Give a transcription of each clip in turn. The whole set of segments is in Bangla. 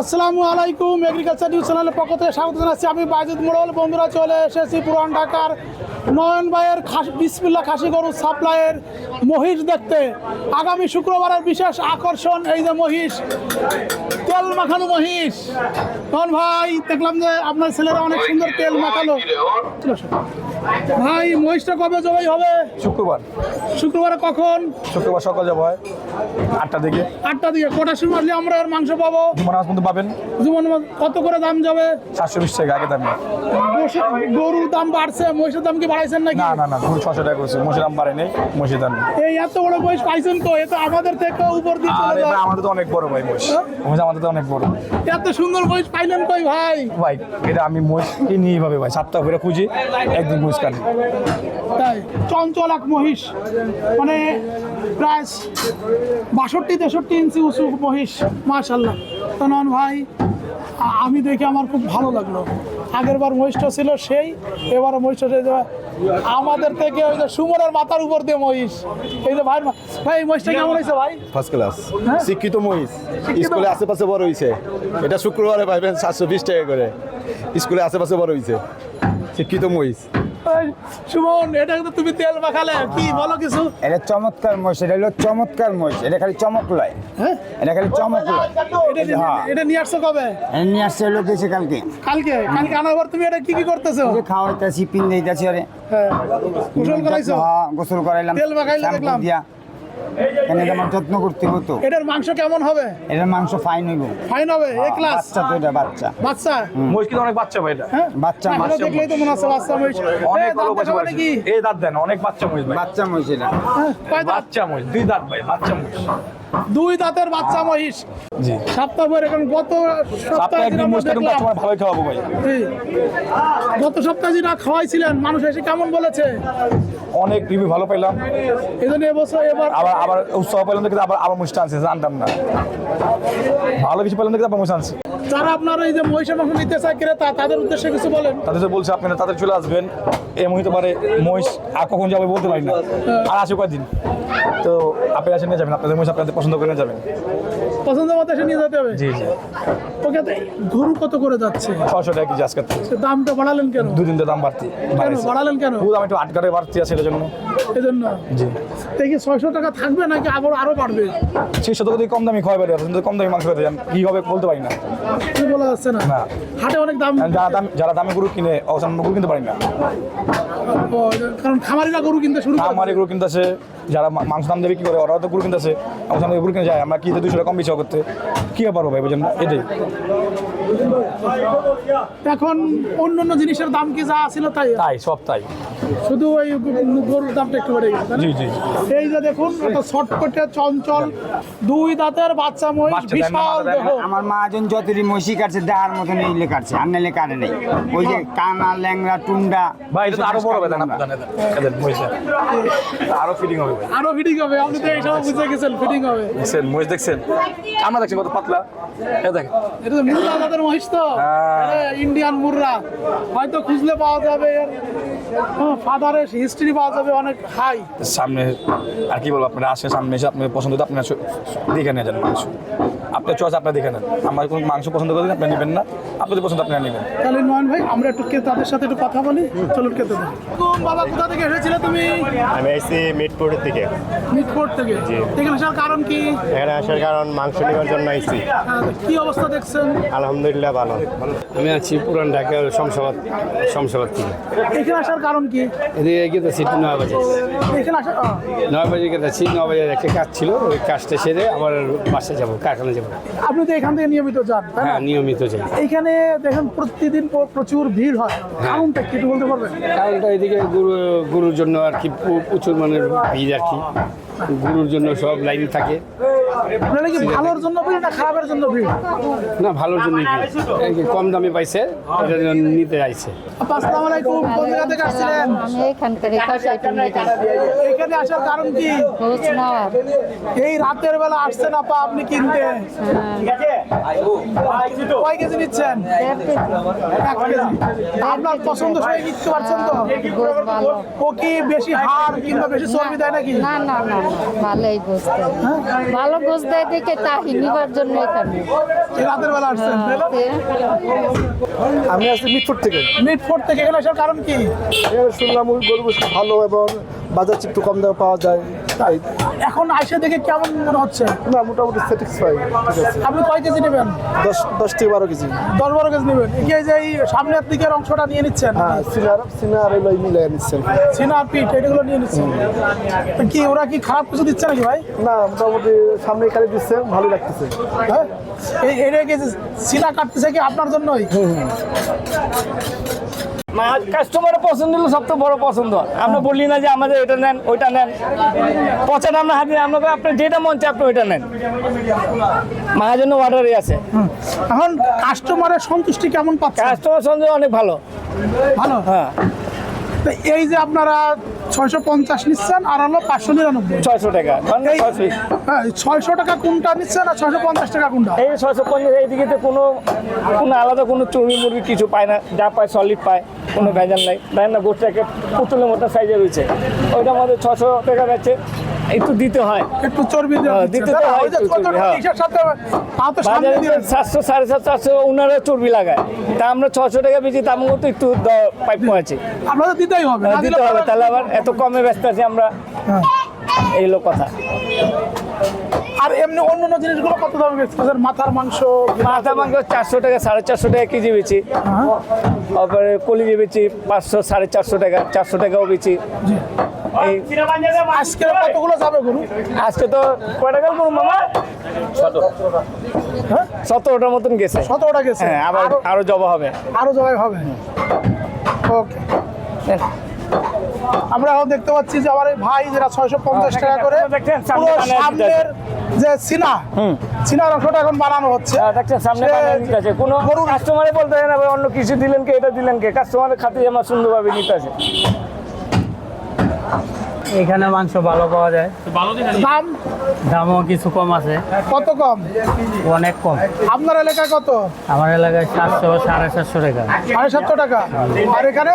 আসসালামু আলাইকুম এগ্রিকালচার নিউজ চ্যানেলের পক্ষ থেকে স্বাগত জানাচ্ছি। আমি বাজিদ মোড়ল বন্ধুরা চলে এসেছি পুরান ঢাকার নয়ন ভাইয়ের খাস বিসমিল্লা খাসি গরু সাপ্লাইয়ের মহিষ দেখতে। আগামী শুক্রবারের বিশেষ আকর্ষণ এই যে মহিষ তেল মাখানো মহিষ। নয়ন ভাই দেখলাম যে আপনার ছেলেরা অনেক সুন্দর তেল মাখালো। ভাই মহিষটা কবে জবাই হবে? শুক্রবার। শুক্রবার কখন? শুক্রবার সকাল যাব হয়। আটটা দিকে। আটটা দিকে কটার সময় আসলে আমরা আর মাংস পাবো? আজ পর্যন্ত পাবেন। যেমন কত করে দাম যাবে? চারশো বিশ টাকা আগে দামে। মহিষের- গরুর দাম বাড়ছে মহিষের দাম কি বাড়াইছেন নাকি? না না না পুরো ছশো টাকা করেছে। মসির দাম বাড়ে নেই মসির দাম এই এত বড় মহিষ পাইছেন তো এ তো আমাদের থেকে উপর দিয়ে আর চলে যায় আমাদের তো অনেক বড় ভাই মহিষ। মহিষ আমাদের তো অনেক বড়। এত সুন্দর মহিষ পাইলেন কই ভাই? ভাই এটা আমি মহিষ কিনি এইভাবে ভাই সাতটা করে খুঁজি একদিন মহিষ কাটি তাই চঞ্চল এক মহিষ মানে প্রায় বাষট্টি তেষট্টি ইঞ্চি উঁচু মহিষ মাশাল্লাহ তো নন ভাই আমি দেখে আমার খুব ভালো লাগল। আগের বার মহিষটা ছিল সেই এবার মহিষটা সেই। আমাদের থেকে ওই যে সুমনের মাথার উপর দিয়ে মহিষ। এই যে ভাই ভাই এই মহিষটা কেমন হয়েছে ভাই? ফার্স্ট ক্লাস হ্যাঁ? শিক্ষিত মহিষ। স্কুলে আশেপাশে বড় হয়েছে এটা শুক্রবারে পাইবেন সাতশো বিশ টাকা করে। স্কুলে আশেপাশে বড় হয়েছে শিক্ষিত মহিষ। সুমন এটা তো তুমি তেল মাখালে। কি বলো কিছু? এটা চমৎকার মহিষ এটা হলো চমৎকার মহিষ এটা খালি চমক লয় হ্যাঁ? এটা খালি চমক লয় এটা নিয়ে- হ্যাঁ। এটা নিয়ে আসছো কবে? নিয়ে আসছে হলো গেছে কালকে। কালকে? কালকে আনার পর তুমি এটা কি কি করতেছো? খাওয়াইতেছি পিন দিতেছি আরে হ্যাঁ। গোসল করাইছো? হ্যাঁ গোসল করাইলাম তেল মাখাইলে দেখলাম। দিয়া কেন এটা আমার যত্ন করতে হতো এটার মাংস কেমন হবে? এটার মাংস ফাইন হইব। ফাইন হবে? এ ক্লাস বাচ্চা তো এটা বাচ্চা। বাচ্চা? মুশকিল অনেক বাচ্চা ভাই এটা। হ্যাঁ? বাচ্চা না, দেখলেই তো মনে হচ্ছে বাচ্চা মহিষ। অনেক বড় বাচ্চা নাকি? এই দাঁত দেন অনেক বাচ্চা মহিষ ভাই। বাচ্চা মহিষ এটা। হ্যাঁ? বাচ্চা মহিষ দুই দাঁত ভাই বাচ্চা মহিষ। দুই দাঁতের বাচ্চা মহিষ। জি। সপ্তাহ পরে এখন গত সপ্তাহে ভালোই খাওয়াবো ভাই। গত সপ্তাহে যেটা খাওয়াইছিলেন মানুষ এসে কেমন বলেছে? অনেক রিভিউ ভালো পাইলাম। এই জন্য এবছর এবার আবার আবার উৎসাহ পেলাম দেখে আবার আবার মুষ্টা আনছে জানতাম না। ভালো কিছু পেলাম দেখে আবার মুষ্টা আনছে। যারা আপনার এই যে মহিষের মাংস নিতে চায় ক্রেতা তাদের উদ্দেশ্যে কিছু বলেন। তাদের বলছে আপনারা তাদের চলে আসবেন। এই মুহূর্তে পারে মহিষ আর কখন যাবে বলতে পারি না। আর আসে কয়দিন? তো আপনি আসে নিয়ে যাবেন। আপনাদের মহিষ আপনাদের পছন্দ করে যাবেন? পছন্দ মতো এসে নিয়ে যেতে হবে? জি জি। ওকে গরু কত করে যাচ্ছে? ছশো টাকা কেজি আজকে। দামটা বাড়ালেন কেন? দুদিন তো দাম বাড়তি বাড়ালেন কেন? দাম একটু আটকারে বাড়তি আছে এটার জন্য। এই জন্য জি দেখি ছয়শো টাকা থাকবে নাকি আবার আরও বাড়বে? সেই শতক কম দামি খাওয়াই পারি কিন্তু কম দামি মাংস খেতে যান কি হবে বলতে পারি না। কি বলা যাচ্ছে না। না। হাটে অনেক দাম যারা দাম যারা দামি গরু কিনে অবসান গরু কিনতে পারি না। কারণ খামারিরা গরু কিনতে শুরু করে আমার গরু কিনতেছে যারা মাংস দাম দেবে কি করে ওরাও তো গরু কিনতেছে অবসান গরু কিনে যায় আমরা কি দুশো টাকা কম বেশি করতে? কি পারব ভাই বুঝেন? এটাই। এখন অন্য অন্য জিনিসের দাম কি যা ছিল তাই? তাই সব তাই। শুধু ওই গরুর দামটা একটু বেড়ে গেছে জি জি। এই যে দেখুন একটা ছটপটে চঞ্চল দুই দাঁতের বাচ্চা মহিষ বিশাল দেহ। আমার মাজন যতটি মহিষি কাটছে দেহার মতন এইলে কাটছে আর নাইলে কাটে নেই। ওই যে কানা ল্যাংরা টুন্ডা ভাই এটা তো আরও বড় হবে আরও ফিটিং হবে। আরও ফিটিং হবে আপনি তো এইসব বুঝে গেছেন ফিটিং হবে। দেখছেন মহিষ দেখছেন? আমরা দেখছি কত পাতলা। এ দেখেন। এটা তো মুর্রা জাতের মহিষ তো। হ্যাঁ। ইন্ডিয়ান মুর্রা। হয়তো খুঁজলে পাওয়া যাবে এর ফাদারের হিস্ট্রি পাওয়া যাবে অনেক হাই সামনে, আর কি বলব আপনারা, আসে সামনে, এসে আপনি পছন্দ আপনি আপনার দেখে নিয়ে যান। আপনার চয়েস আপনার দেখে নেন। আমার কোনো মাংস পছন্দ করেন আপনি নেবেন না। আপনাদের পছন্দ আপনারা নেবেন। তাহলে নয়ন ভাই আমরা একটু কে তাদের সাথে একটু কথা বলি। চলুন কোন বাবা কোথা থেকে এসেছিলে তুমি? আমি এসেছি মিটপুরের থেকে মিটফোর্ট থেকে? এখানে আসার কারণ কি? এখানে আসার কারণ মাংস নেওয়ার জন্য এসেছি। কি অবস্থা দেখছেন? আলহামদুলিল্লাহ ভালো। আমি আছি পুরান ঢাকার শমশাবাদ শমশাবাদ থেকে। এখানে আসার কারণ কি? এদিকে গেতেছি একটু নয় বাজে। এখানে আসা নয় বাজে গেতেছি নয় বাজে একটা কাজ ছিল ওই কাজটা সেরে আবার বাসায় যাব কারখানা যাব। আপনি তো এখান থেকে নিয়মিত যান হ্যাঁ নিয়মিত যাই। এখানে দেখেন প্রতিদিন প্রচুর ভিড় হয়। কারণটা কি বলতে পারবেন? কারণটা এদিকে গরু গরুর জন্য আর কি প্রচুর মানে ভিড় আর কি। গুরুর জন্য সব লাইন থাকে। আপনারা কি ভালোর জন্য ভিড় না খারাপের জন্য ভিড়? না ভালোর জন্য কম দামে পাইছে নিতে আইছে। আসসালামু আলাইকুম কোন জায়গা থেকে আসছিলেন? আমি এখানকার এখানে আসার কারণ কি? এই রাতের বেলা আসছেন আপা আপনি কিনতে। কয় কেজি নিচ্ছেন? এক কেজি। আপনার পছন্দ সবাই নিতে পারছেন তো? ও কি বেশি হাড় কিংবা বেশি চর্বি দেয় নাকি? না না না ভালোই গোস ভালো খোঁজ দেয় দেখে তাহি নিবার জন্য এখানে। রাতের বেলা আসছেন? আমি আসছি মিটফুট থেকে। মিটফোর্ট থেকে এখানে আসার কারণ কি? শুনলাম ওই গরু ভালো এবং বাজার একটু কম দামে পাওয়া যায়। তাই। এখন আইসে দেখে কেমন মনে হচ্ছে? না মোটামুটি স্যাটিসফাই ঠিক আছে। আপনি কয় কেজি নেবেন? দশ দশ থেকে বারো কেজি। দশ বারো কেজি নেবেন। এই যে এই সামনের দিকের অংশটা নিয়ে নিচ্ছেন? হ্যাঁ সিনার সিনার এগুলো মিলে নিচ্ছেন। সিনা পিঠ এগুলো নিয়ে নিচ্ছেন? কি ওরা কি খারাপ কিছু দিচ্ছে নাকি ভাই? না মোটামুটি সামনে কালি দিচ্ছে ভালো লাগতেছে। হ্যাঁ? এই কি সিনা কাটতেছে কি আপনার জন্যই? কাস্টমারের পছন্দ হলো সবথেকে বড় পছন্দ আমরা বললি না যে আমাদের এটা নেন ওইটা নেন। পচান আমরা হাতে আপনাকে আপনি আপনার যেটা মন চাই আপনি ওইটা নেন। মায়ের জন্য অর্ডারই আছে। এখন কাস্টমারের সন্তুষ্টি কেমন পাচ্ছে কাস্টমার সন্তুষ্টি অনেক ভালো। ভালো? হ্যাঁ। তো এই যে আপনারা ছয়শো পঞ্চাশ নিচ্ছেন আর হলো পাঁচশো নিরানব্বই। ছয়শো টাকা। কারণ হ্যাঁ ছয়শো টাকা কোনটা নিচ্ছেন আর ছয়শো পঞ্চাশ টাকা কোনটা? এই ছয়শো পঞ্চাশ এইদিকে তো কোনো কোনো আলাদা কোনো চর্বি মুরগি কিছু পায় না। যা পায় সলিড পায় কোনো ভেজাল নাই। দেখেন না গোষ্ঠটাকে পুতুলের মতো সাইজে রয়েছে। ওইটা আমাদের ছশো টাকা যাচ্ছে। একটু দিতে হয়। একটু চর্বি হ্যাঁ, দিতে তো হয় একটু হ্যাঁ। তো সাতশো সাড়ে সাতশো আটশো ওনারা চর্বি লাগায়। তা আমরা ছশো টাকা বেশি দাম মতো একটু দ- পাইপ আছে। আপনাদের দিতেই হবে দিতে হবে। তাহলে আবার এত কমে ব্যস্ত আছি আমরা। হ্যাঁ। এই হলো কথা। আর এমনি অন্য অন্য জিনিসগুলো কত দামে বেচতেছেন মাথার মাংস মাথা মাংস চারশো টাকা সাড়ে চারশো টাকা কেজি বেচি। হ্যাঁ। তারপরে কলিজি বেচি পাঁচশো সাড়ে চারশো টাকা চারশো টাকাও বেচি। আজকে কতগুলো যাবে গরু? আজকে তো মামা? হ্যাঁ। সতেরোটার মতন গেছে। সতেরোটা গেছে। হ্যাঁ আবার আরো- জবা হবে। আরও জায়গায় হবে। ওকে। আমরা এখন দেখতে পাচ্ছি যে আমার এই ভাই যেটা ছয়শো পঞ্চাশ টাকা করে পুরো সামনের যে সিনা সিনার অংশটা এখন বানানো হচ্ছে। হ্যাঁ, দেখছেন সামনে আছে। কোনো কাস্টমারে বলতে হয় না অন্য কিছু দিলেন কে এটা দিলেন কে? কাস্টমারের খাতে আমার সুন্দরভাবে নিতে আছে। এখানে মাংস ভালো পাওয়া যায়। দাম? দামও কিছু কম আছে। কত কম? অনেক কম। আপনার এলাকায় কত? আমার এলাকায় সাতশো সাড়ে সাতশো টাকা। সাড়ে সাতশো টাকা। আর এখানে?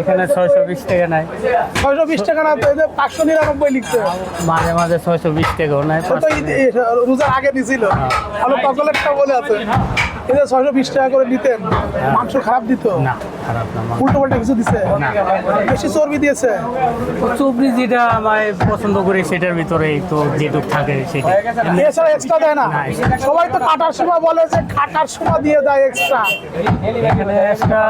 এখানে ছয়শো বিশ টাকা নেয় ছয়শো বিশ টাকা না তো এই যে পাঁচশো নিরানব্বই লিখছে। মাঝে মাঝে ছয়শো বিশ টাকাও এই রোজার আগে দিছিল। আমি চকলেটটা বলে আছে। এই যে ছয়শো বিশ টাকা করে নিতেন মাংস খারাপ দিত। না। খারাপ না উল্টো পাল্টা কিছু দিছে? বেশি চর্বি দিয়েছে? চুবড়ি যেটা আমার পছন্দ করি সেটার ভিতরে তো যেটুক থাকে সেটা এছাড়া এক্সট্রা দেয় না? সবাই তো কাটার সময় বলে যে কাটার সময় দিয়ে দেয় এক্সট্রা এখানে একটা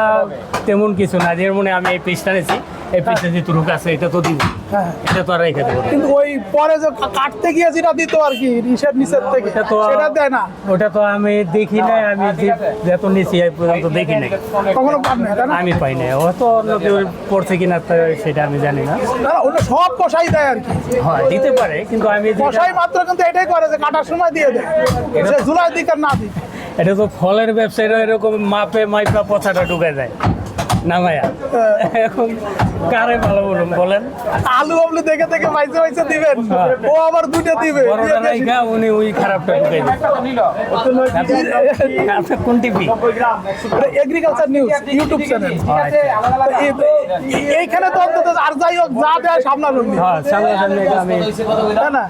তেমন কিছু না যেমন আমি এই পিসটা নিয়েছি এই পিসটা যে তুরুক আছে এটা তো দিব। হ্যাঁ। এটা তো আর রেখে দেবো কিন্তু ওই পরে যে কাটতে গিয়ে যেটা দিত আর কি নিচের নিচের থেকে এটা তো সেটা দেয় না। ওটা তো আমি দেখি নাই আমি যে যত নিয়েছি এই পর্যন্ত দেখি নাই। কখনো না তাই না আমি পাই না হয়তো অন্য কেউ পড়ছে কিনা তা সেটা আমি জানি না। না, না, সব কষাই দেয় আর কি। হ্যাঁ দিতে পারে কিন্তু আমি কষাই মাত্র কিন্তু এটাই করে যে কাটার সময় দিয়ে দেয়। সে জুলাই দিকে না দিই এটা তো ফলের ব্যবসায়ীরা এরকম মাপে মাইপা পচাটা ঢুকে যায়। না ভাইয়া। এখন কারে ভালো বলুন বলেন। আলু আবলু দেখে দেখে বাইসে বাইসে দিবেন। হ্যাঁ। ও আবার দুটো দিবে। বড়টা রাইখা উনি ওই খারাপটা ঢুকে দেয় কোন TV? Agriculture news YouTube channel এইখানে তো অন্তত আর যাই হোক যা দেয় সামনাসামনি হ্যাঁ আমি না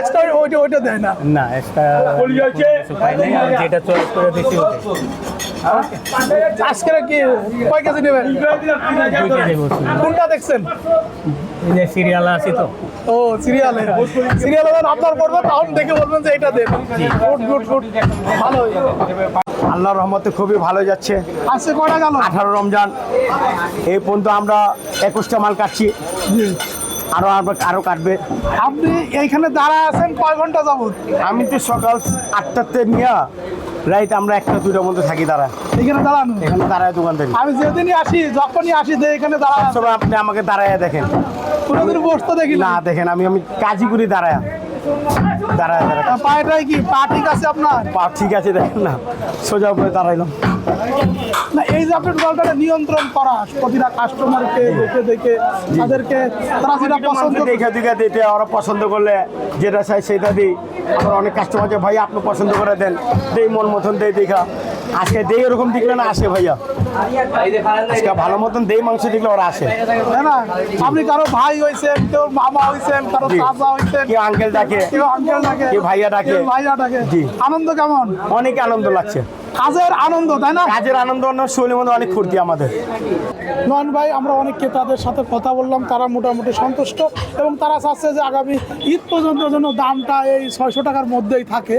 এক্সট্রা ওইটা ওইটা দেয় না। না আমি যেটা চয়েস করে দিচ্ছি। আজকে কি কয় কেজি নেবেন? কোনটা দেখছেন? এই যে সিরিয়াল আছে তো। ও সিরিয়ালে সিরিয়ালে যখন আপনার করবেন তখন দেখে বলবেন যে এটা দেন। Good good good. ভালো আল্লাহর রহমতে খুবই ভালো যাচ্ছে। আজকে কয়টা গেল? আঠারো রমজান। এই পর্যন্ত আমরা একুশটা মাল কাটছি। আরও আরও কাটবে। আপনি এইখানে দাঁড়া আছেন কয় ঘণ্টা যাবত আমি তো সকাল আটটাতে নিয়ে রাইট আমরা একটা দুইটার মধ্যে থাকি দাঁড়া। এখানে দাঁড়ানো। এখানে দাঁড়ায় দোকানদারি আমি যেদিনই আসি যখনই আসি যে এখানে দাঁড়ায় আপনি আমাকে দাঁড়ায় দেখেন। কোনোদিন বসতে দেখি না। না দেখেন আমি আমি কাজী করি দাঁড়ায়। দাঁড়ায় দাঁড়ায়। পায়েটাই কি? পা ঠিক আছে আপনার? পা ঠিক আছে দেখেন না। সোজা উপরে দাঁড়াইলাম। না এই যে আপনি দলটাকে নিয়ন্ত্রণ করা প্রতিটা কাস্টমারকে দেখে দেখে তাদেরকে তারা যেটা পছন্দ দেখে দেখে দিতে ওরা পছন্দ করলে যেটা চাই সেটা দিই। আমার অনেক কাস্টমার যে ভাই আপনি পছন্দ করে দেন। দেই মন মতন দেই দেখা। আজকে দেই ওরকম দেখলে না আসে ভাইয়া। আজকে ভালো মতন দেই মাংস দেখলে ওরা আসে। তাই না? আপনি কারও ভাই হয়েছেন কেউ মামা হয়েছেন কারও চাষা চাচা হয়েছেন কেউ আঙ্কেল ডাকে কেউ আঙ্কেল ডাকে কেউ ভাইয়া ডাকে। ভাইয়া ডাকে। জি। আনন্দ কেমন? অনেক আনন্দ লাগছে। কাজের আনন্দ তাই না? কাজের আনন্দ অন্য শরীরের মধ্যে অনেক ফুর্তি আমাদের। নয়ন ভাই আমরা অনেক ক্রেতাদের সাথে কথা বললাম তারা মোটামুটি সন্তুষ্ট এবং তারা চাচ্ছে যে আগামী ঈদ পর্যন্ত যেন দামটা এই ছয়শো টাকার মধ্যেই থাকে।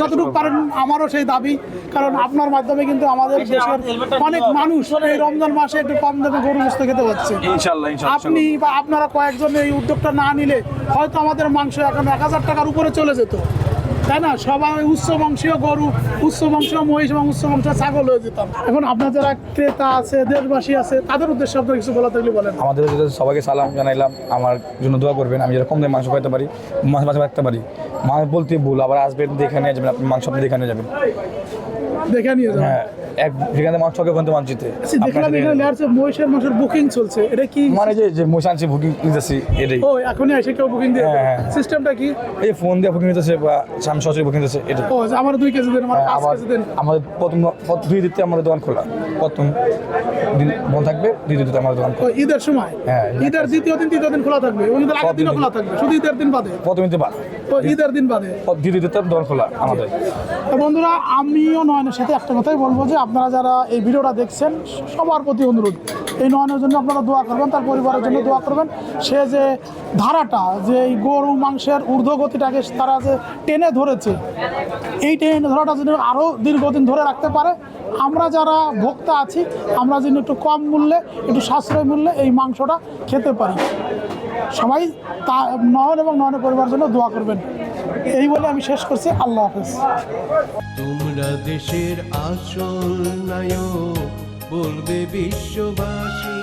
যতটুকু পারেন আমারও সেই দাবি কারণ আপনার মাধ্যমে কিন্তু আমাদের দেশের অনেক মানুষ এই রমজান মাসে একটু কম দামে গরু গোস্ত খেতে পাচ্ছে আপনি বা আপনারা কয়েকজন এই উদ্যোগটা না নিলে হয়তো আমাদের মাংস এখন এক হাজার টাকার উপরে চলে যেত। তাই না? সবাই উচ্চ বংশীয় গরু উচ্চ বংশীয় মহিষ এবং উচ্চ বংশীয় ছাগল হয়ে যেতাম। এখন আপনার যারা ক্রেতা আছে দেশবাসী আছে তাদের উদ্দেশ্যে আপনার কিছু বলা থাকলে বলেন। আমাদের সবাইকে সালাম জানাইলাম। আমার জন্য দোয়া করবেন। আমি যেরকম দামে মাংস খাইতে পারি মাছ মাছ রাখতে পারি। মাছ বলতে ভুল আবার আসবেন দেখে নিয়ে যাবেন আপনি মাংস আপনি দেখে নিয়ে যাবেন। দেখে নিয়ে যাবেন। হ্যাঁ। এক যেখানে হবে ওখান থেকে মাছ জিতে আচ্ছা, দেখলাম এখানে লেয়ারছে মহিষের মাংসের বুকিং চলছে এটা কি? মানে যে যে মহিষ আনছি বুকিং নিতেছি এটাই। ও এখনই এসে কেউ বুকিং দিয়ে হ্যাঁ, হ্যাঁ। সিস্টেমটা কি? এই ফোন দিয়ে বুকিং নিতেছে বা সামনে সরাসরি বুকিং নিতেছে এটাই। ও আমার দুই কেজি দেন আমার হ্যাঁ, পাঁচ কেজি দেন। আমাদের প্রথম প্রথম দুই দিতে আমাদের দোকান খোলা। প্রথম দিন বন্ধ থাকবে দুই দিতে আমাদের দোকান খোলা। ঈদের সময়? হ্যাঁ। ঈদের দ্বিতীয় দিন তৃতীয় দিন খোলা থাকবে ওই ঈদের আগের দিনও খোলা থাকবে শুধু ঈদের দিন বাদে? প্রথম দিতে বাদ। ও ঈদের দিন বাদে? দুই দিতে দোকান খোলা আমাদের। বন্ধুরা আমিও নয়নের সাথে একটা কথাই বলব যে আপনারা যারা এই ভিডিওটা দেখছেন, সবার প্রতি অনুরোধ। এই নয়নের জন্য আপনারা দোয়া করবেন, তার পরিবারের জন্য দোয়া করবেন। সে যে ধারাটা, যে এই গরু মাংসের ঊর্ধ্বগতিটাকে তারা যে টেনে ধরেছে, এই টেনে ধরাটা যদি আরও দীর্ঘদিন ধরে রাখতে পারে। আমরা যারা ভোক্তা আছি, আমরা যেন একটু কম মূল্যে, একটু সাশ্রয় মূল্যে এই মাংসটা খেতে পারি। সবাই তা নয়ন এবং নয়নের পরিবারের জন্য দোয়া করবেন। এই বলে আমি শেষ করছি। আল্লাহ হাফেজ। তোমরা দেশের আসল নায়ক বলবে বিশ্ববাসী।